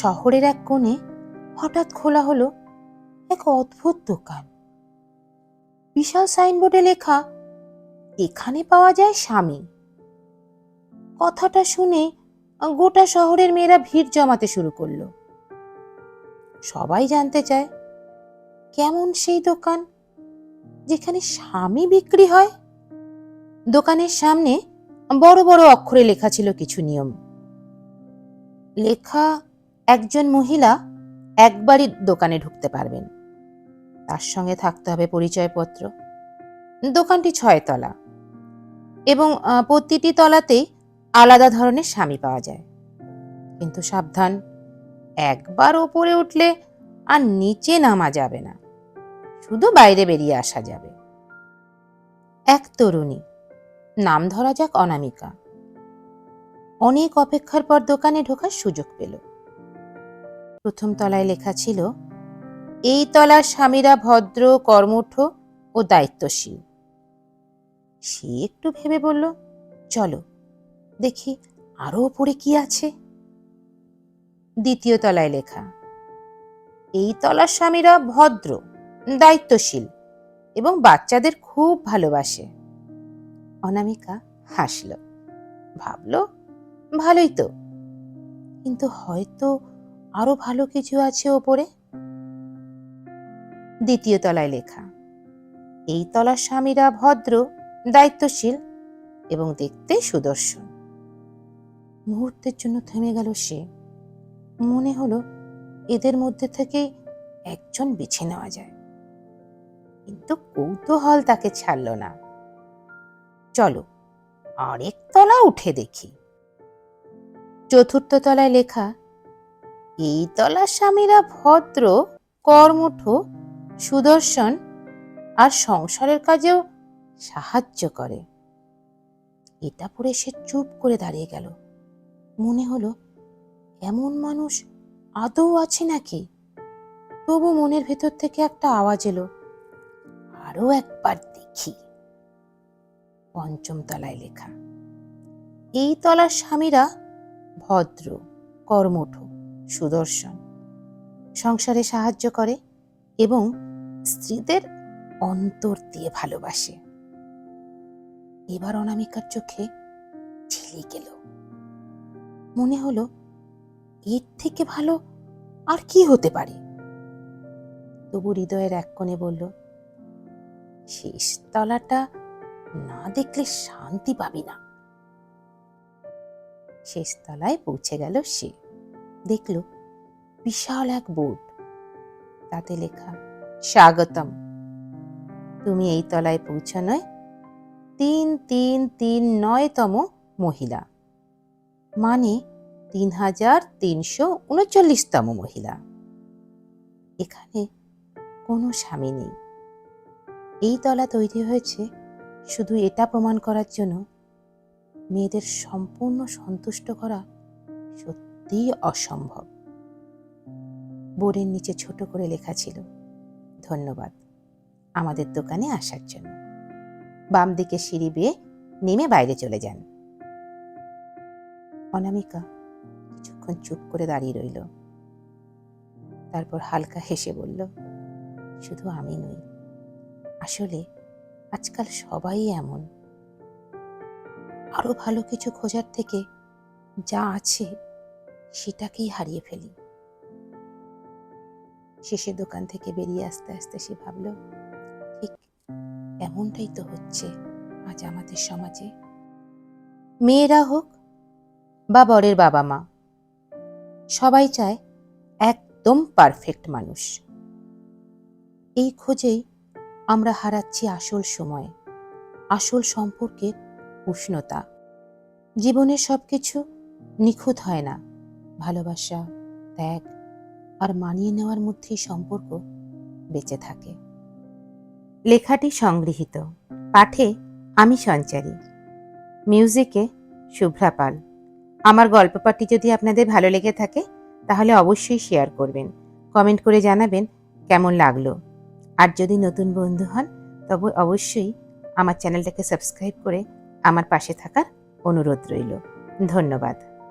শহরের এক কোণে হঠাৎ খোলা হলো এক অদ্ভুত দোকান। বিশাল সাইনবোর্ডে লেখা, এখানে পাওয়া যায় স্বামী কথাটা শুনে গোটা শহরের মেয়েরা ভিড় জমাতে শুরু করল। সবাই জানতে চায়, কেমন সেই দোকান যেখানে স্বামী বিক্রি হয়? দোকানের সামনে বড় বড় অক্ষরে লেখা ছিল কিছু নিয়ম। লেখা একজন মহিলা একবারই দোকানে ঢুকতে পারবেন। তার সঙ্গে থাকতে হবে পরিচয়পত্র। দোকানটি ছয়তলা এবং প্রতিটি তলাতেই আলাদা ধরনের স্বামী পাওয়া যায়। কিন্তু সাবধান, একবার ওপরে উঠলে আর নিচে নামা যাবে না। শুধু বাইরে বেরিয়ে আসা যাবে। এক তরুণী, নাম ধরা যাক অনামিকা। অনেক অপেক্ষার পর দোকানে ঢোকার সুযোগ পেল। প্রথম তলায় লেখা ছিল, এই তলার স্বামীরা ভদ্র, কর্মঠ ও দায়িত্বশীল। সে একটু ভেবে বলল, চলো, দেখি আরও ওপরে কি আছে? দ্বিতীয় তলায় লেখা, এই তলার স্বামীরা ভদ্র, দায়িত্বশীল এবং বাচ্চাদের খুব ভালোবাসে। অনামিকা হাসল, ভাবল, ভালোই তো। কিন্তু হয়তো আরও ভালো কিছু আছে ওপরে? দ্বিতীয় তলায় লেখা, এই তলার স্বামীরা ভদ্র, দায়িত্বশীল এবং দেখতে সুদর্শন। মুহূর্তের জন্য থেমে গেল সে। মনে হলো এদের মধ্যে থেকে একজন বেছে নেওয়া যায়। কিন্তু কৌতূহল তাকে ছাড়ল না। চলো, আরেক তলা উঠে দেখি। চতুর্থ তলায় লেখা এই তলার স্বামীরা ভদ্র, কর্মঠ, সুদর্শন আর সংসারের কাজেও সাহায্য করে। এটা পড়ে সে চুপ করে দাঁড়িয়ে গেল। মনে হলো, এমন মানুষ আদৌ আছে নাকি? তবু মনের ভেতর থেকে একটা আওয়াজ এলো, আরও একবার দেখি। পঞ্চম তলায় লেখা, এই তলার স্বামীরা ভদ্র, কর্মঠ সুদর্শন। সংসারে সাহায্য করে এবং স্ত্রীদের অন্তর দিয়ে ভালোবাসে। এবার অনামিকার চোখে ঝিলে গেল মনে হলো, এর থেকে ভালো আর কি হতে পারে? তবু হৃদয়ের এক কোণে বলল, শেষ তলাটা না দেখলে শান্তি পাবি না। শেষ তলায় পৌঁছে গেল সে। দেখল বিশাল এক বোর্ড। তাতে লেখা, স্বাগতম। তুমি এই তলায় পৌঁছানোয় তিন তিন তিন, নয়তম মহিলা। মানে তিন হাজার তিনশো উনচল্লিশতম মহিলা। এখানে কোনো স্বামী নেই। এই তলা তৈরি হয়েছে শুধু এটা প্রমাণ করার জন্য। মেয়েদের সম্পূর্ণ সন্তুষ্ট করা সত্যিই অসম্ভব। বোর্ডের নিচে ছোট করে লেখা ছিল, ধন্যবাদ আমাদের দোকানে আসার জন্য। বাম দিকে সিঁড়ি বেয়ে নেমে বাইরে চলে যান। অনামিকা কিছুক্ষণ চুপ করে দাঁড়িয়ে রইল। তারপর হালকা হেসে বলল, শুধু আমি নই, আসলে আজকাল সবাই এমন। আরও ভালো কিছু খোঁজার থেকে যা আছে সেটাকেই হারিয়ে ফেলি। শেষে দোকান থেকে বেরিয়ে আসতে আসতে সে ভাবল, ঠিক এমনটাই তো হচ্ছে আজ আমাদের সমাজে। মেয়েরা হোক বা বরের বাবা মা, সবাই চায় একদম পারফেক্ট মানুষ। এই খোঁজেই আমরা হারাচ্ছি আসল সময়, আসল সম্পর্কের উষ্ণতা। জীবনের সব কিছু নিখুঁত হয় না। ভালোবাসা, ত্যাগ আর মানিয়ে নেওয়ার মধ্যেই সম্পর্ক বেঁচে থাকে। লেখাটি সংগৃহীত। পাঠে আমি সঞ্চারী। মিউজিকে শুভ্রা পাল। আমার গল্প পাঠটি যদি আপনাদের ভালো লেগে থাকে, তাহলে অবশ্যই শেয়ার করবেন। কমেন্ট করে জানাবেন কেমন লাগল। আর যদি নতুন বন্ধু হন, তবে অবশ্যই আমার চ্যানেলটাকে সাবস্ক্রাইব করে আমার পাশে থাকার অনুরোধ রইল। ধন্যবাদ।